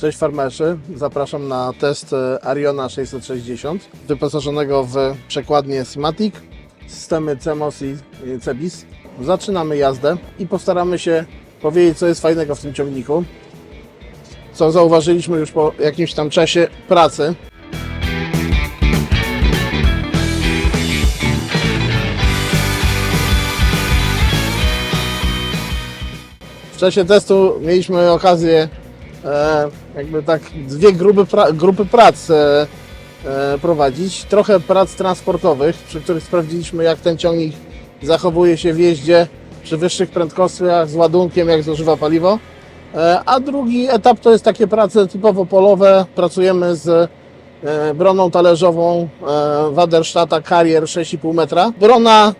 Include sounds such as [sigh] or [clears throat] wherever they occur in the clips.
Cześć farmerzy, zapraszam na test e, Ariona 660 wyposażonego w przekładnię Simatic, systemy CMOS i CEBIS. Zaczynamy jazdę i postaramy się powiedzieć co jest fajnego w tym ciągniku, co zauważyliśmy już po jakimś tam czasie pracy. W czasie testu mieliśmy okazję jakby tak dwie grupy, pra, grupy prac e, e, prowadzić. Trochę prac transportowych, przy których sprawdziliśmy jak ten ciągnik zachowuje się w jeździe przy wyższych prędkościach z ładunkiem, jak zużywa paliwo. E, a drugi etap to jest takie prace typowo polowe. Pracujemy z e, broną talerzową e, Waderstata Carrier 6,5 metra. Brona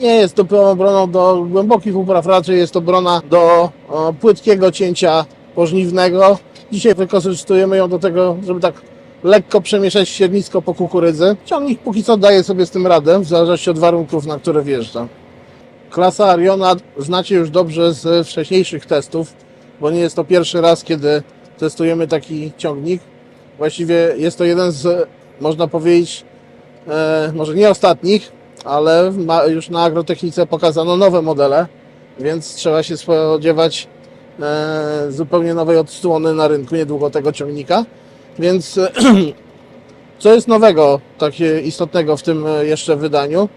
nie jest to broną do głębokich upraw, raczej jest to brona do e, płytkiego cięcia pożniwnego. Dzisiaj wykorzystujemy ją do tego, żeby tak lekko przemieszać siernisko po kukurydzy. Ciągnik póki co daje sobie z tym radę, w zależności od warunków, na które wjeżdża. Klasa Ariona znacie już dobrze z wcześniejszych testów, bo nie jest to pierwszy raz, kiedy testujemy taki ciągnik. Właściwie jest to jeden z, można powiedzieć, e, może nie ostatnich, ale ma, już na agrotechnice pokazano nowe modele, więc trzeba się spodziewać zupełnie nowej odsłony na rynku niedługo tego ciągnika. Więc e, [clears throat] co jest nowego, takie istotnego w tym e, jeszcze wydaniu?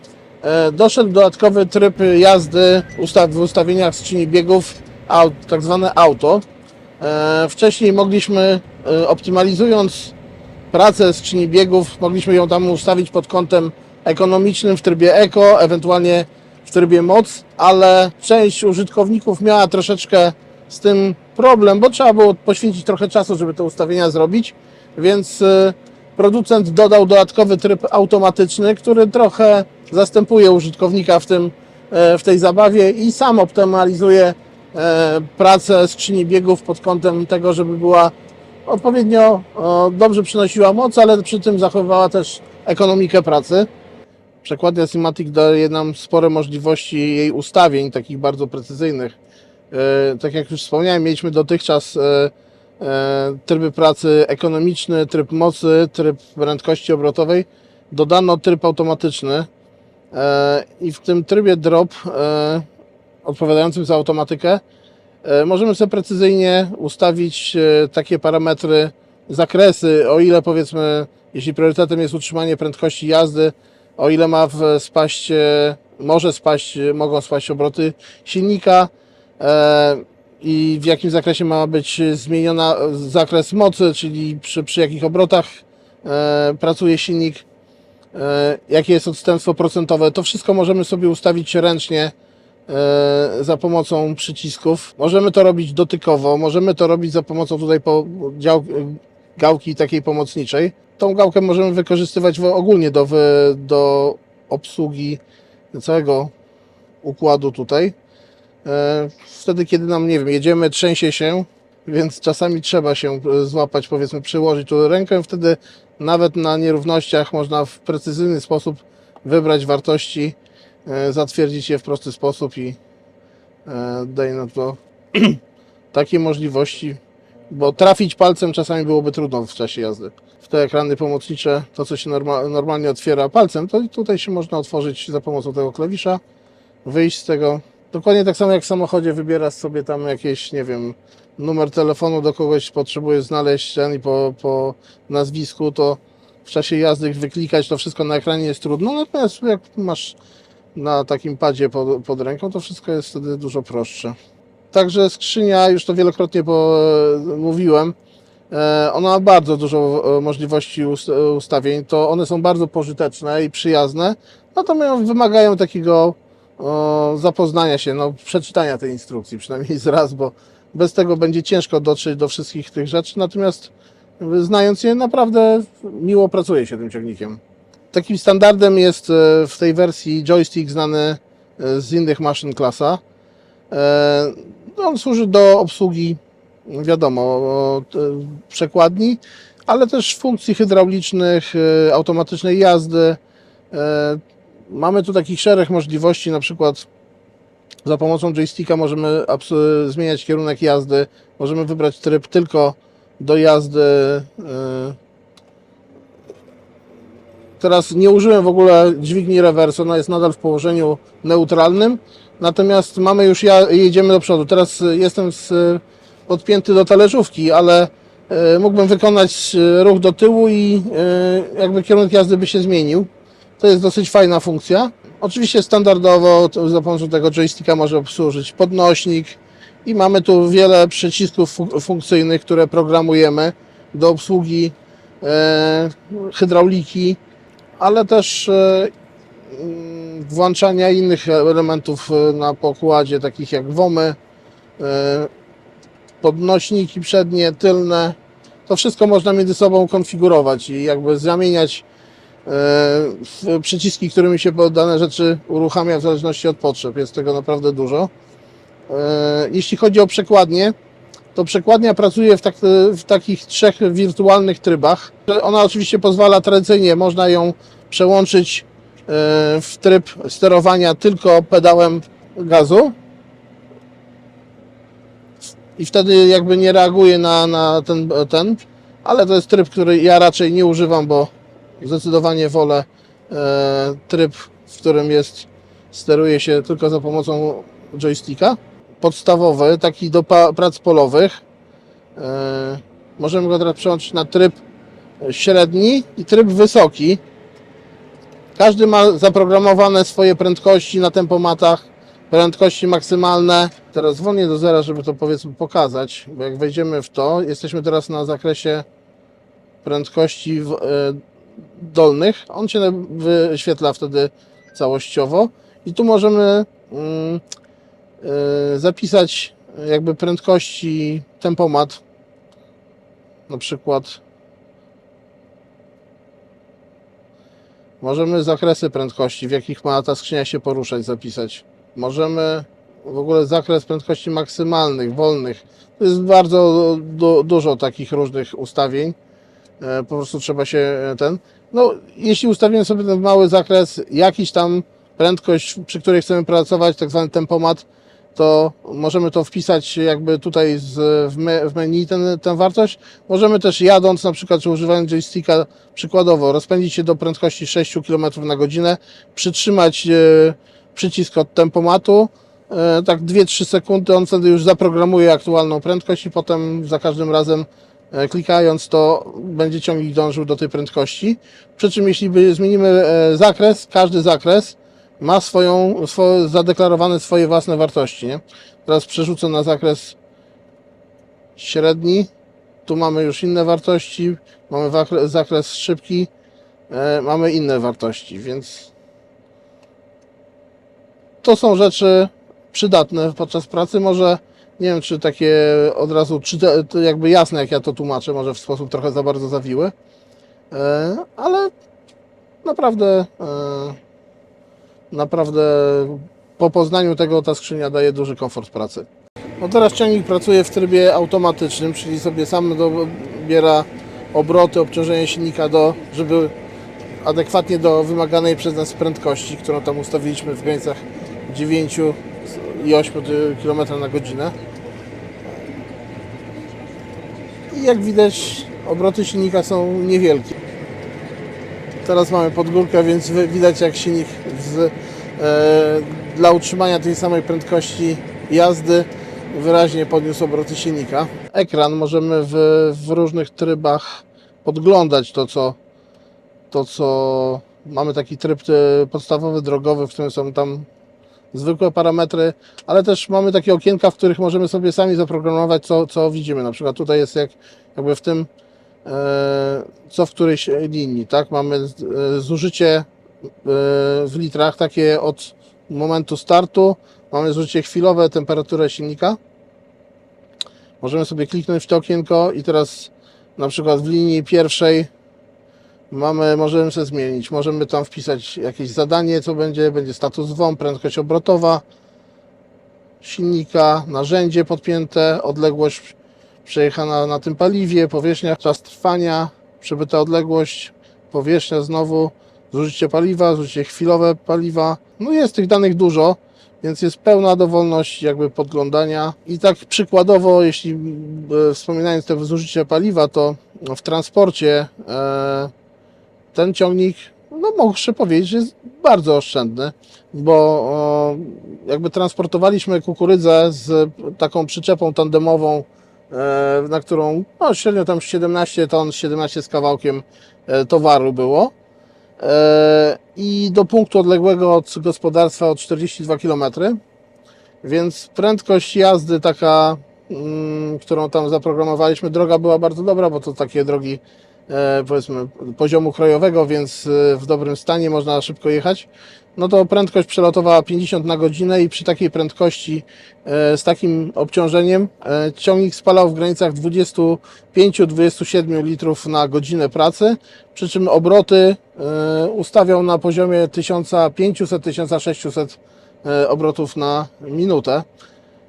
E, doszedł dodatkowy tryb jazdy w ustawieniach skrzyni biegów, tak zwane auto. E, wcześniej mogliśmy, e, optymalizując pracę skrzyni biegów, mogliśmy ją tam ustawić pod kątem ekonomicznym w trybie eko, ewentualnie w trybie moc, ale część użytkowników miała troszeczkę z tym problem, bo trzeba było poświęcić trochę czasu, żeby te ustawienia zrobić, więc y, producent dodał dodatkowy tryb automatyczny, który trochę zastępuje użytkownika w, tym, e, w tej zabawie i sam optymalizuje e, pracę skrzyni biegów pod kątem tego, żeby była odpowiednio dobrze przynosiła moc, ale przy tym zachowywała też ekonomikę pracy. Przekładnia Simatic daje nam spore możliwości jej ustawień, takich bardzo precyzyjnych. E, tak jak już wspomniałem, mieliśmy dotychczas e, e, tryby pracy ekonomiczny, tryb mocy, tryb prędkości obrotowej. Dodano tryb automatyczny i w tym trybie drop odpowiadającym za automatykę możemy sobie precyzyjnie ustawić takie parametry, zakresy, o ile powiedzmy, jeśli priorytetem jest utrzymanie prędkości jazdy, o ile ma spaść, może spaść, mogą spaść obroty silnika i w jakim zakresie ma być zmieniona e, zakres mocy, czyli przy, przy jakich obrotach e, pracuje silnik, e, jakie jest odstępstwo procentowe. To wszystko możemy sobie ustawić ręcznie e, za pomocą przycisków. Możemy to robić dotykowo, możemy to robić za pomocą tutaj po, dział, gałki takiej pomocniczej. Tą gałkę możemy wykorzystywać ogólnie do, do obsługi całego układu tutaj. E, Wtedy, kiedy nam, nie wiem, jedziemy, trzęsie się, więc czasami trzeba się e, złapać, powiedzmy, przyłożyć tu rękę, wtedy nawet na nierównościach można w precyzyjny sposób wybrać wartości, e, zatwierdzić je w prosty sposób i daje nam to [clears throat] takie możliwości, bo trafić palcem czasami byłoby trudno w czasie jazdy. W te ekrany pomocnicze, to co się norma, normalnie otwiera palcem, to tutaj się można otworzyć za pomocą tego klawisza, wyjść z tego. Dokładnie tak samo jak w samochodzie wybierasz sobie tam jakieś, nie wiem, numer telefonu do kogoś potrzebujesz znaleźć ten i po, po nazwisku, to w czasie jazdy wyklikać to wszystko na ekranie jest trudno, natomiast jak masz na takim padzie pod, pod ręką, to wszystko jest wtedy dużo prostsze. Także skrzynia, już to wielokrotnie po, mówiłem, e, ona ma bardzo dużo e, możliwości e, ustawień. To one są bardzo pożyteczne i przyjazne, natomiast wymagają takiego o, zapoznania się, no, przeczytania tej instrukcji, przynajmniej z raz, bo bez tego będzie ciężko dotrzeć do wszystkich tych rzeczy. Natomiast znając je, naprawdę miło pracuje się tym ciągnikiem. Takim standardem jest e, w tej wersji joystick znany e, z innych maszyn klasa. E, no, On służy do obsługi, wiadomo, przekładni, ale też funkcji hydraulicznych, automatycznej jazdy. E, Mamy tu takich szereg możliwości, na przykład za pomocą joysticka możemy zmieniać kierunek jazdy, możemy wybrać tryb tylko do jazdy. y, Teraz nie użyłem w ogóle dźwigni rewersu, ona jest nadal w położeniu neutralnym, natomiast mamy już, ja, jedziemy do przodu. Teraz jestem z, podpięty do talerzówki, ale y, mógłbym wykonać y, ruch do tyłu i jakby kierunek jazdy by się zmienił. To jest dosyć fajna funkcja. Oczywiście standardowo za pomocą tego joysticka może obsłużyć podnośnik i mamy tu wiele przycisków fu- funkcyjnych, które programujemy do obsługi e, hydrauliki, ale też e, mm, włączania innych elementów e, na pokładzie, takich jak womy, podnośniki przednie, tylne. To wszystko można między sobą konfigurować i jakby zamieniać przyciski, którymi się dane rzeczy uruchamia w zależności od potrzeb. Jest tego naprawdę dużo. E, Jeśli chodzi o przekładnię, to przekładnia pracuje w, tak, w takich trzech wirtualnych trybach. Ona oczywiście pozwala tradycyjnie, można ją przełączyć e, w tryb sterowania tylko pedałem gazu i wtedy jakby nie reaguje na, na ten, ten, ale to jest tryb, który ja raczej nie używam, bo zdecydowanie wolę e, tryb, w którym jest steruje się tylko za pomocą joysticka. Podstawowy, taki do prac polowych. E, możemy go teraz przełączyć na tryb średni i tryb wysoki. Każdy ma zaprogramowane swoje prędkości na tempomatach, prędkości maksymalne. Teraz zwolnię do zera, żeby to powiedzmy pokazać, bo jak wejdziemy w to, jesteśmy teraz na zakresie prędkości w, e, dolnych. On się wyświetla wtedy całościowo. I tu możemy mm, e, zapisać jakby prędkości tempomat. Na przykład możemy zakresy prędkości w jakich ma ta skrzynia się poruszać zapisać. Możemy w ogóle zakres prędkości maksymalnych, wolnych. To jest bardzo du- dużo takich różnych ustawień po prostu trzeba się e, ten. No, jeśli ustawimy sobie ten mały zakres, jakiś tam prędkość, przy której chcemy pracować, tak zwany tempomat, to możemy to wpisać jakby tutaj z, w, me, w menu ten, tę wartość. Możemy też jadąc, na przykład czy używając joysticka przykładowo, rozpędzić się do prędkości 6 km na godzinę, przytrzymać e, przycisk od tempomatu, e, tak 2-3 sekundy, on wtedy już zaprogramuje aktualną prędkość i potem za każdym razem E, klikając to będzie ciągnik dążył do tej prędkości. Przy czym jeśli by zmienimy e, zakres, każdy zakres ma swoją, zadeklarowane swoje własne wartości. Nie? Teraz przerzucę na zakres średni. Tu mamy już inne wartości. Mamy zakres szybki. E, mamy inne wartości, więc to są rzeczy przydatne podczas pracy. Może nie wiem, czy takie od razu, czy to, jakby jasne, jak ja to tłumaczę, może w sposób trochę za bardzo zawiły, e, ale naprawdę, e, naprawdę po poznaniu tego ta skrzynia daje duży komfort pracy. No teraz ciągnik pracuje w trybie automatycznym, czyli sobie sam dobiera obroty, obciążenie silnika, do, żeby adekwatnie do wymaganej przez nas prędkości, którą tam ustawiliśmy w granicach 9 i 8 km na godzinę. I jak widać, obroty silnika są niewielkie. Teraz mamy podgórkę, więc widać jak silnik z, e, dla utrzymania tej samej prędkości jazdy wyraźnie podniósł obroty silnika. Ekran możemy w, w różnych trybach podglądać to, co to, co mamy taki tryb e, podstawowy, drogowy, w którym są tam zwykłe parametry, ale też mamy takie okienka, w których możemy sobie sami zaprogramować, co, co widzimy. Na przykład tutaj jest jak, jakby w tym, e, co w którejś linii, tak? Mamy e, zużycie e, w litrach takie od momentu startu, mamy zużycie chwilowe, temperaturę silnika. Możemy sobie kliknąć w to okienko i teraz na przykład w linii pierwszej Mamy, możemy sobie zmienić. Możemy tam wpisać jakieś zadanie, co będzie. Będzie status WOM, prędkość obrotowa silnika, narzędzie podpięte, odległość przejechana na tym paliwie, powierzchnia, czas trwania, przebyta odległość, powierzchnia znowu, zużycie paliwa, zużycie chwilowe paliwa. No jest tych danych dużo. więc jest pełna dowolność jakby podglądania. I tak przykładowo, jeśli e, wspominając te zużycie paliwa, to w transporcie e, ten ciągnik, no muszę powiedzieć, jest bardzo oszczędny, bo o, jakby transportowaliśmy kukurydzę z taką przyczepą tandemową, e, na którą no, średnio tam 17 ton, 17 z kawałkiem e, towaru było. E, I do punktu odległego od gospodarstwa o 42 km. Więc prędkość jazdy taka, mm, którą tam zaprogramowaliśmy, droga była bardzo dobra, bo to takie drogi e, powiedzmy poziomu krajowego, więc e, w dobrym stanie można szybko jechać. No to prędkość przelotowa 50 na godzinę i przy takiej prędkości e, z takim obciążeniem e, ciągnik spalał w granicach 25-27 litrów na godzinę pracy, przy czym obroty e, ustawiał na poziomie 1500-1600 e, obrotów na minutę.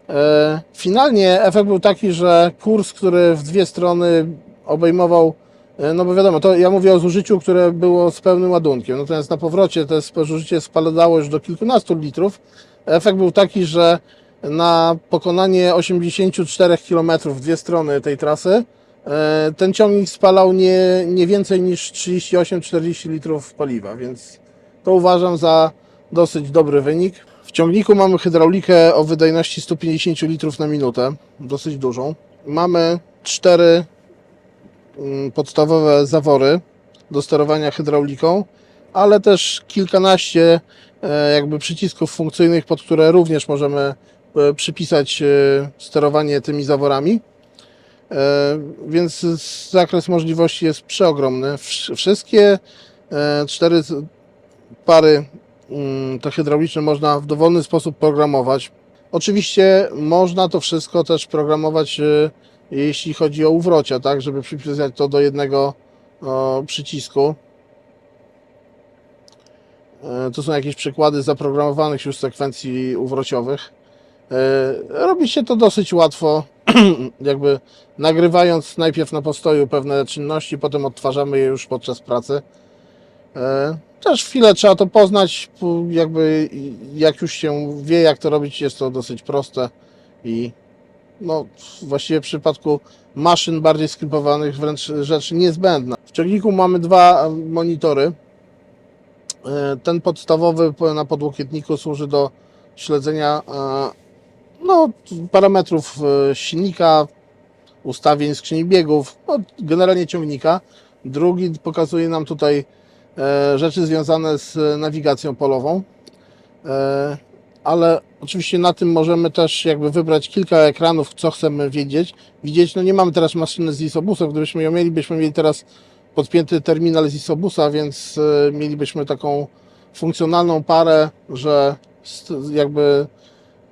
E, Finalnie efekt był taki, że kurs, który w dwie strony obejmował, e, no bo wiadomo, to ja mówię o zużyciu, które było z pełnym ładunkiem, natomiast na powrocie to zużycie spadało już do kilkunastu litrów. Efekt był taki, że na pokonanie 84 km w dwie strony tej trasy e, ten ciągnik spalał nie, nie więcej niż 38-40 litrów paliwa, więc to uważam za dosyć dobry wynik. W ciągniku mamy hydraulikę o wydajności 150 litrów na minutę, dosyć dużą. Mamy cztery podstawowe zawory do sterowania hydrauliką, ale też kilkanaście e, jakby przycisków funkcyjnych, pod które również możemy e, przypisać e, sterowanie tymi zaworami. Więc zakres możliwości jest przeogromny. Wsz- Wszystkie cztery pary mm, te hydrauliczne można w dowolny sposób programować. Oczywiście można to wszystko też programować, jeśli chodzi o uwrocia, tak, żeby przypisać to do jednego o, przycisku. E, To są jakieś przykłady zaprogramowanych już sekwencji uwrociowych. E, Robi się to dosyć łatwo, [clears throat] jakby nagrywając najpierw na postoju pewne czynności, potem odtwarzamy je już podczas pracy. E, Też chwilę trzeba to poznać, jakby jak już się wie jak to robić, jest to dosyć proste i no właściwie w przypadku maszyn bardziej skrypowanych wręcz rzecz niezbędna. W ciągniku mamy dwa monitory. E, Ten podstawowy po- na podłokietniku służy do śledzenia e, no, parametrów e, silnika, ustawień skrzyni biegów, no, generalnie ciągnika. Drugi pokazuje nam tutaj rzeczy związane z nawigacją polową. Ale oczywiście na tym możemy też jakby wybrać kilka ekranów, co chcemy wiedzieć. Widzieć, no nie mamy teraz maszyny z isobusem, gdybyśmy ją mieli, byśmy mieli teraz podpięty terminal z isobusa, więc e, mielibyśmy taką funkcjonalną parę, że jakby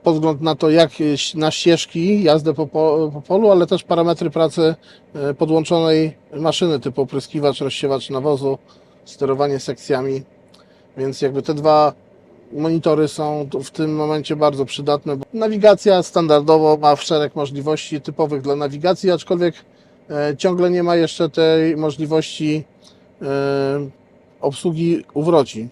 podgląd na to, jak na ścieżki, jazdę po, po, po polu, ale też parametry pracy e, podłączonej maszyny typu opryskiwacz, rozsiewacz nawozu, sterowanie sekcjami. Więc jakby te dwa monitory są w tym momencie bardzo przydatne. Nawigacja standardowo ma szereg możliwości typowych dla nawigacji, aczkolwiek e, ciągle nie ma jeszcze tej możliwości e, obsługi uwroci.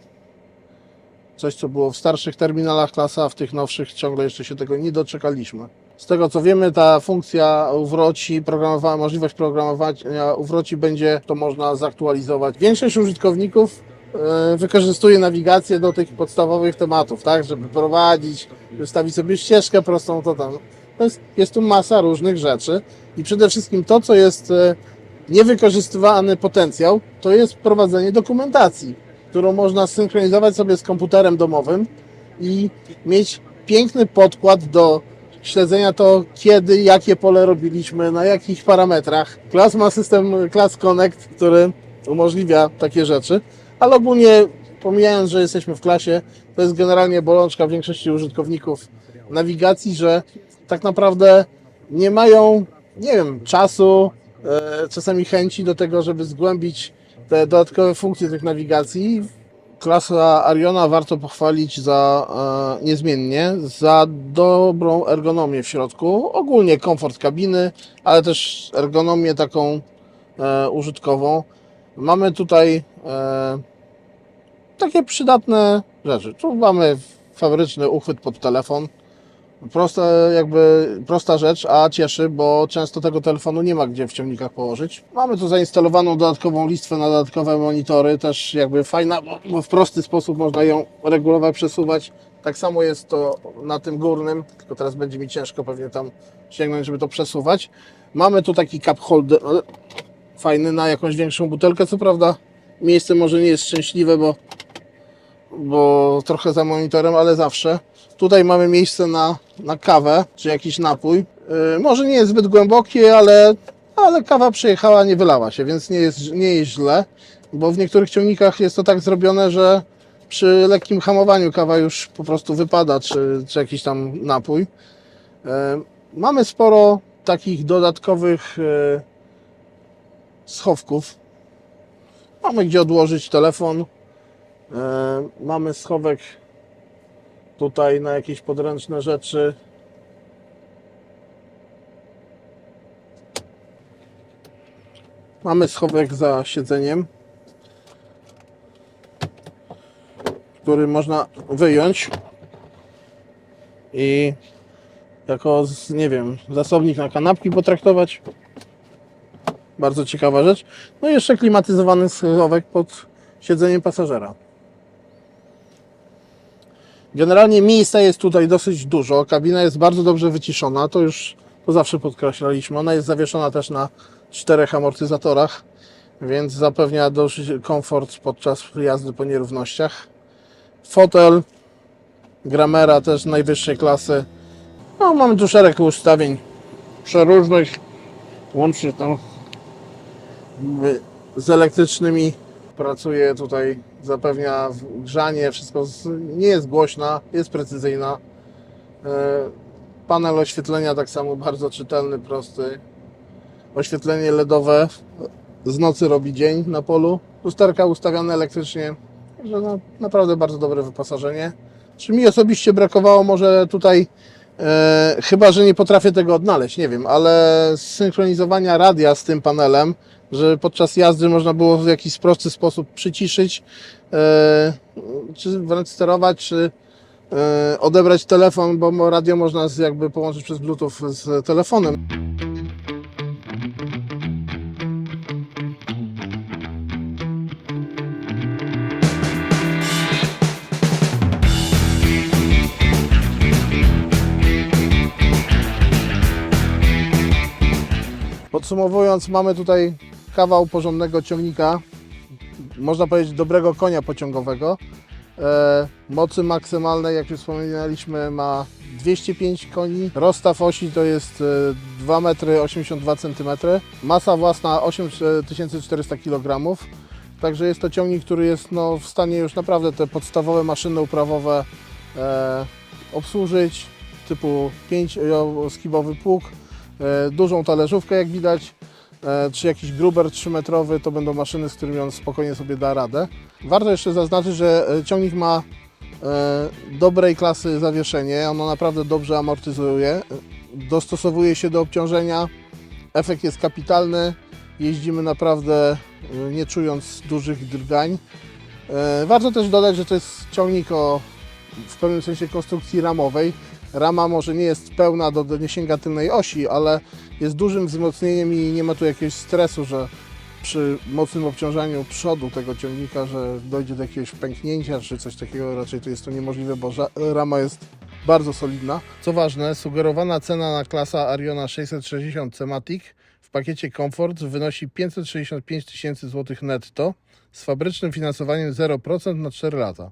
Coś, co było w starszych terminalach klasa, a w tych nowszych ciągle jeszcze się tego nie doczekaliśmy. Z tego co wiemy, ta funkcja uwroci, programowa- możliwość programowania uwroci będzie to można zaktualizować. Większość użytkowników wykorzystuje nawigację do tych podstawowych tematów, tak, żeby prowadzić, wystawić sobie ścieżkę prostą, to tam. To jest, jest tu masa różnych rzeczy i przede wszystkim to, co jest e, niewykorzystywany potencjał, to jest prowadzenie dokumentacji, którą można synchronizować sobie z komputerem domowym i mieć piękny podkład do śledzenia to, kiedy, jakie pole robiliśmy, na jakich parametrach. Klas ma system Class Connect, który umożliwia takie rzeczy, ale ogólnie pomijając, że jesteśmy w klasie, to jest generalnie bolączka większości użytkowników nawigacji, że tak naprawdę nie mają, nie wiem, czasu, e, czasami chęci do tego, żeby zgłębić te dodatkowe funkcje tych nawigacji. Klasa Ariona warto pochwalić za e, niezmiennie, za dobrą ergonomię w środku, ogólnie komfort kabiny, ale też ergonomię taką e, użytkową. Mamy tutaj e, takie przydatne rzeczy. Tu mamy fabryczny uchwyt pod telefon. Prosta, jakby, prosta rzecz, a cieszy, bo często tego telefonu nie ma gdzie w ciągnikach położyć. Mamy tu zainstalowaną dodatkową listwę na dodatkowe monitory, też jakby fajna, bo- w prosty sposób można ją regulować, przesuwać. Tak samo jest to na tym górnym, tylko teraz będzie mi ciężko pewnie tam sięgnąć, żeby to przesuwać. Mamy tu taki cup holder fajny na jakąś większą butelkę, co prawda miejsce może nie jest szczęśliwe, bo, bo trochę za monitorem, ale zawsze. Tutaj mamy miejsce na, na kawę, czy jakiś napój. Yy, może nie jest zbyt głębokie, ale, ale kawa przyjechała, nie wylała się, więc nie jest, nie jest źle, bo w niektórych ciągnikach jest to tak zrobione, że przy lekkim hamowaniu kawa już po prostu wypada, czy, czy jakiś tam napój. Yy, mamy sporo takich dodatkowych yy, schowków. Mamy gdzie odłożyć telefon. Yy, mamy schowek tutaj na jakieś podręczne rzeczy. Mamy schowek za siedzeniem, który można wyjąć i jako, nie wiem, zasobnik na kanapki potraktować. Bardzo ciekawa rzecz. No i jeszcze klimatyzowany schowek pod siedzeniem pasażera. Generalnie miejsca jest tutaj dosyć dużo. Kabina jest bardzo dobrze wyciszona. To już to zawsze podkreślaliśmy. Ona jest zawieszona też na czterech amortyzatorach, więc zapewnia dosyć komfort podczas jazdy po nierównościach. Fotel Gramera też najwyższej klasy. No, mamy tu szereg ustawień przeróżnych, łącznie tam z elektrycznymi pracuje tutaj, zapewnia grzanie, wszystko nie jest głośna, jest precyzyjna. E, Panel oświetlenia tak samo bardzo czytelny, prosty. Oświetlenie LEDowe z nocy robi dzień na polu. Lusterka ustawiane elektrycznie, że no, naprawdę bardzo dobre wyposażenie. Czy mi osobiście brakowało może tutaj, e, chyba że nie potrafię tego odnaleźć, nie wiem, ale synchronizowania radia z tym panelem, że podczas jazdy można było w jakiś prosty sposób przyciszyć, e, czy wręcz sterować, czy e, odebrać telefon, bo radio można jakby połączyć przez Bluetooth z telefonem. Podsumowując, mamy tutaj kawał porządnego ciągnika, można powiedzieć dobrego konia pociągowego. E, mocy maksymalnej, jak już wspominaliśmy, ma 205 koni. Rozstaw osi to jest e, 2 metry 82 cm. Masa własna 8400 kg. Także jest to ciągnik, który jest no, w stanie już naprawdę te podstawowe maszyny uprawowe e, obsłużyć, typu 5-skibowy pług, e, dużą talerzówkę jak widać, e, czy jakiś gruber 3-metrowy, to będą maszyny, z którymi on spokojnie sobie da radę. Warto jeszcze zaznaczyć, że e, ciągnik ma e, dobrej klasy zawieszenie, ono naprawdę dobrze amortyzuje, e, dostosowuje się do obciążenia, efekt jest kapitalny, jeździmy naprawdę e, nie czując dużych drgań. E, Warto też dodać, że to jest ciągnik o w pewnym sensie konstrukcji ramowej. Rama może nie jest pełna do, do nie sięga tylnej osi, ale jest dużym wzmocnieniem i nie ma tu jakiegoś stresu, że przy mocnym obciążaniu przodu tego ciągnika, że dojdzie do jakiegoś pęknięcia czy coś takiego, raczej to jest to niemożliwe, bo rama jest bardzo solidna. Co ważne, sugerowana cena na klasa Ariona 660 Thematic w pakiecie Comfort wynosi 565 tysięcy złotych netto z fabrycznym finansowaniem 0% na 4 lata.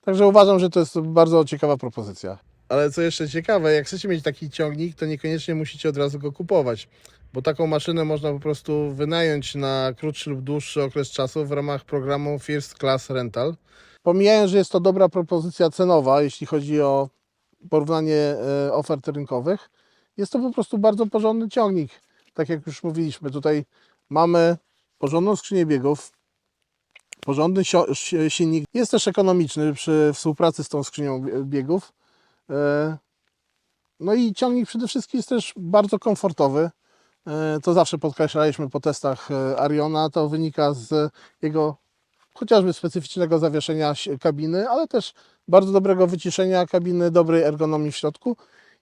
Także uważam, że to jest bardzo ciekawa propozycja. Ale co jeszcze ciekawe, jak chcecie mieć taki ciągnik, to niekoniecznie musicie od razu go kupować, bo taką maszynę można po prostu wynająć na krótszy lub dłuższy okres czasu w ramach programu First Class Rental. Pomijając, że jest to dobra propozycja cenowa, jeśli chodzi o porównanie e, ofert rynkowych, jest to po prostu bardzo porządny ciągnik. Tak jak już mówiliśmy, tutaj mamy porządną skrzynię biegów, porządny silnik. Jest też ekonomiczny przy współpracy z tą skrzynią bie- biegów. E, No i ciągnik przede wszystkim jest też bardzo komfortowy. E, To zawsze podkreślaliśmy po testach e, Ariona. To wynika z jego chociażby specyficznego zawieszenia kabiny, ale też bardzo dobrego wyciszenia kabiny, dobrej ergonomii w środku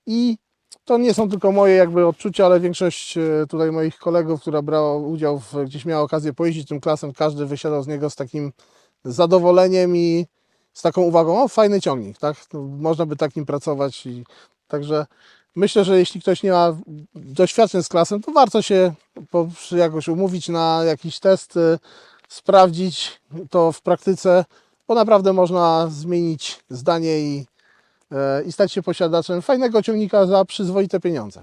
i to nie są tylko moje jakby odczucia, ale większość tutaj moich kolegów, która brała udział, w, gdzieś miała okazję pojeździć tym klasem, każdy wysiadał z niego z takim zadowoleniem i z taką uwagą, o fajny ciągnik, tak? Można by takim pracować i także myślę, że jeśli ktoś nie ma doświadczeń z klasem, to warto się jakoś umówić na jakiś test, y, sprawdzić to w praktyce, bo naprawdę można zmienić zdanie i, e, i stać się posiadaczem fajnego ciągnika za przyzwoite pieniądze.